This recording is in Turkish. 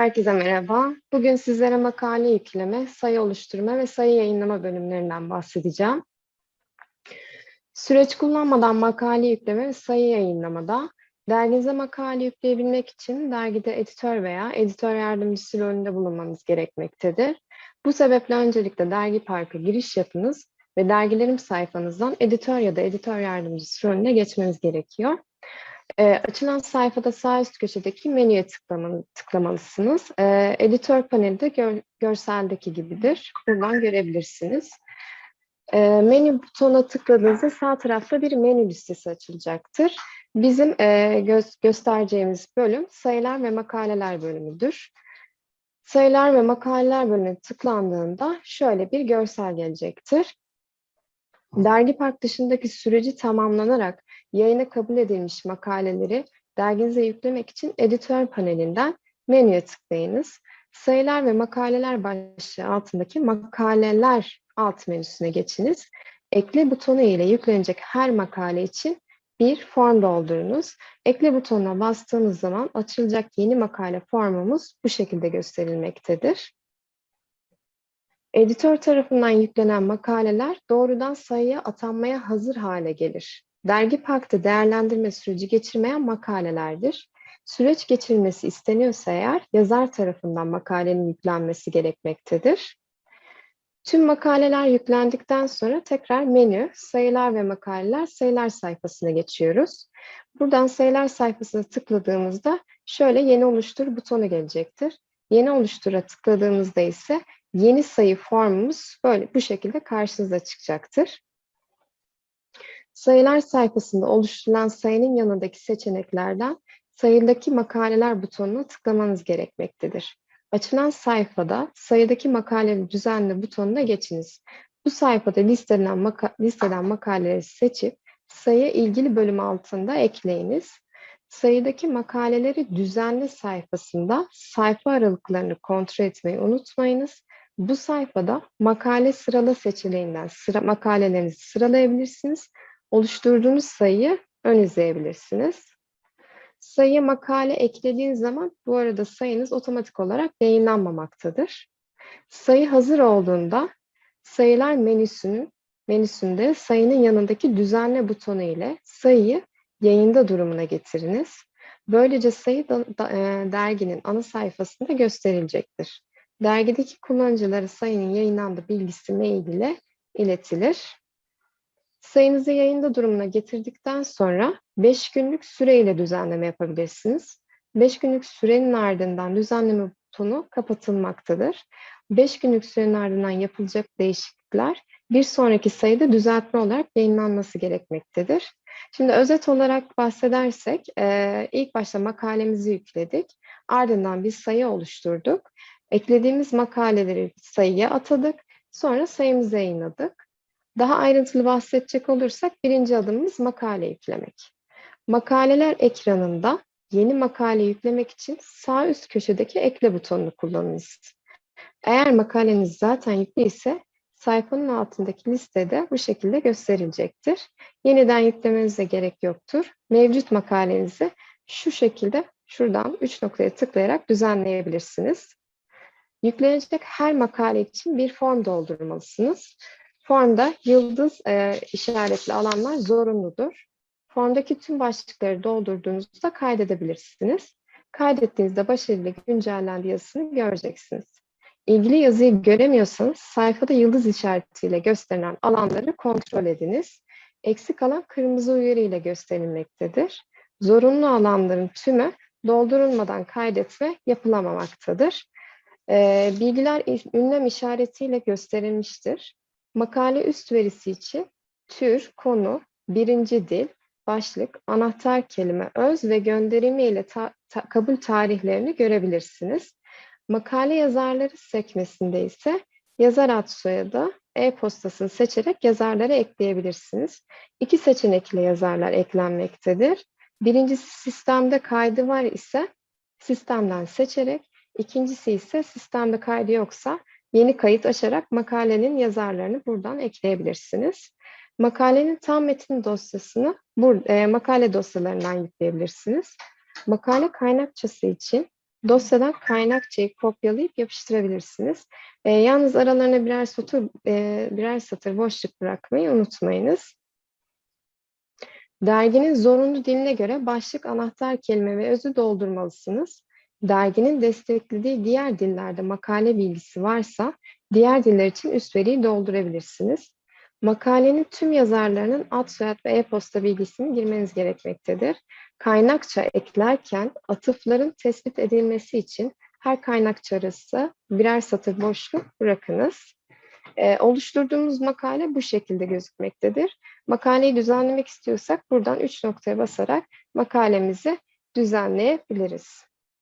Herkese merhaba. Bugün sizlere makale yükleme, sayı oluşturma ve sayı yayınlama bölümlerinden bahsedeceğim. Süreç kullanmadan makale yükleme ve sayı yayınlamada derginize makale yükleyebilmek için dergide editör veya editör yardımcısı rolünde bulunmanız gerekmektedir. Bu sebeple öncelikle Dergi Park'a giriş yapınız ve dergilerim sayfanızdan editör ya da editör yardımcısı rolüne geçmeniz gerekiyor. E, açılan sayfada sağ üst köşedeki menüye tıklamalı, tıklamalısınız. E, editör paneli de gör, görseldeki gibidir. Buradan görebilirsiniz. E, menü butonuna tıkladığınızda sağ tarafta bir menü listesi açılacaktır. Bizim e, gö göstereceğimiz bölüm sayılar ve makaleler bölümüdür. Sayılar ve makaleler bölümüne tıklandığında şöyle bir görsel gelecektir. Dergi Park dışındaki süreci tamamlanarak yayına kabul edilmiş makaleleri derginize yüklemek için editör panelinden menüye tıklayınız. Sayılar ve makaleler başlığı altındaki makaleler alt menüsüne geçiniz. Ekle butonu ile yüklenecek her makale için bir form doldurunuz. Ekle butonuna bastığınız zaman açılacak yeni makale formumuz bu şekilde gösterilmektedir. Editör tarafından yüklenen makaleler doğrudan sayıya atanmaya hazır hale gelir. Dergi Park'ta değerlendirme süreci geçirmeyen makalelerdir. Süreç geçirmesi isteniyorsa eğer yazar tarafından makalenin yüklenmesi gerekmektedir. Tüm makaleler yüklendikten sonra tekrar menü, sayılar ve makaleler, sayılar sayfasına geçiyoruz. Buradan sayılar sayfasına tıkladığımızda şöyle yeni oluştur butonu gelecektir. Yeni oluştura tıkladığımızda ise yeni sayı formumuz böyle bu şekilde karşınıza çıkacaktır. Sayılar sayfasında oluşturulan sayının yanındaki seçeneklerden sayıdaki makaleler butonuna tıklamanız gerekmektedir. Açılan sayfada sayıdaki makaleleri düzenle butonuna geçiniz. Bu sayfada listeden, maka listeden makaleleri seçip sayı ilgili bölüm altında ekleyiniz. Sayıdaki makaleleri düzenle sayfasında sayfa aralıklarını kontrol etmeyi unutmayınız. Bu sayfada makale sırala seçeneğinden sıra, makalelerinizi sıralayabilirsiniz. Oluşturduğunuz sayıyı ön izleyebilirsiniz. Sayı makale eklediğiniz zaman bu arada sayınız otomatik olarak yayınlanmamaktadır. Sayı hazır olduğunda sayılar menüsünün menüsünde sayının yanındaki düzenle butonu ile sayıyı yayında durumuna getiriniz. Böylece sayı da, da, e, derginin ana sayfasında gösterilecektir. Dergideki kullanıcılara sayının yayınlandığı bilgisi mail ile iletilir. Sayınızı yayında durumuna getirdikten sonra 5 günlük süreyle düzenleme yapabilirsiniz. 5 günlük sürenin ardından düzenleme butonu kapatılmaktadır. 5 günlük sürenin ardından yapılacak değişiklikler bir sonraki sayıda düzeltme olarak yayınlanması gerekmektedir. Şimdi özet olarak bahsedersek ilk başta makalemizi yükledik. Ardından bir sayı oluşturduk. Eklediğimiz makaleleri sayıya atadık. Sonra sayımızı yayınladık. Daha ayrıntılı bahsedecek olursak birinci adımımız makale yüklemek. Makaleler ekranında yeni makale yüklemek için sağ üst köşedeki ekle butonunu kullanınız. Eğer makaleniz zaten yüklü ise sayfanın altındaki listede bu şekilde gösterilecektir. Yeniden yüklemenize gerek yoktur. Mevcut makalenizi şu şekilde şuradan üç noktaya tıklayarak düzenleyebilirsiniz. Yüklenecek her makale için bir form doldurmalısınız. Formda yıldız e, işaretli alanlar zorunludur. Formdaki tüm başlıkları doldurduğunuzda kaydedebilirsiniz. Kaydettiğinizde başarılı güncellendi yazısını göreceksiniz. İlgili yazıyı göremiyorsanız sayfada yıldız işaretiyle gösterilen alanları kontrol ediniz. Eksik alan kırmızı uyarı ile gösterilmektedir. Zorunlu alanların tümü doldurulmadan kaydetme yapılamamaktadır. E, bilgiler ünlem işaretiyle gösterilmiştir. Makale üst verisi için tür, konu, birinci dil, başlık, anahtar kelime, öz ve gönderimi ile ta ta kabul tarihlerini görebilirsiniz. Makale yazarları sekmesinde ise yazar ad soyadı, e-postasını seçerek yazarlara ekleyebilirsiniz. İki seçenekle yazarlar eklenmektedir. Birincisi sistemde kaydı var ise sistemden seçerek, ikincisi ise sistemde kaydı yoksa yeni kayıt açarak makalenin yazarlarını buradan ekleyebilirsiniz. Makalenin tam metin dosyasını bu, e, makale dosyalarından yükleyebilirsiniz. Makale kaynakçası için Dosyadan kaynakçayı kopyalayıp yapıştırabilirsiniz. Eee, yalnız aralarına birer satır eee, birer satır boşluk bırakmayı unutmayınız. Derginin zorunlu diline göre başlık, anahtar kelime ve özü doldurmalısınız. Derginin desteklediği diğer dillerde makale bilgisi varsa diğer diller için üst veriyi doldurabilirsiniz. Makalenin tüm yazarlarının ad, soyad ve e-posta bilgisini girmeniz gerekmektedir. Kaynakça eklerken atıfların tespit edilmesi için her kaynakça arası birer satır boşluk bırakınız. Eee, oluşturduğumuz makale bu şekilde gözükmektedir. Makaleyi düzenlemek istiyorsak buradan 3 noktaya basarak makalemizi düzenleyebiliriz.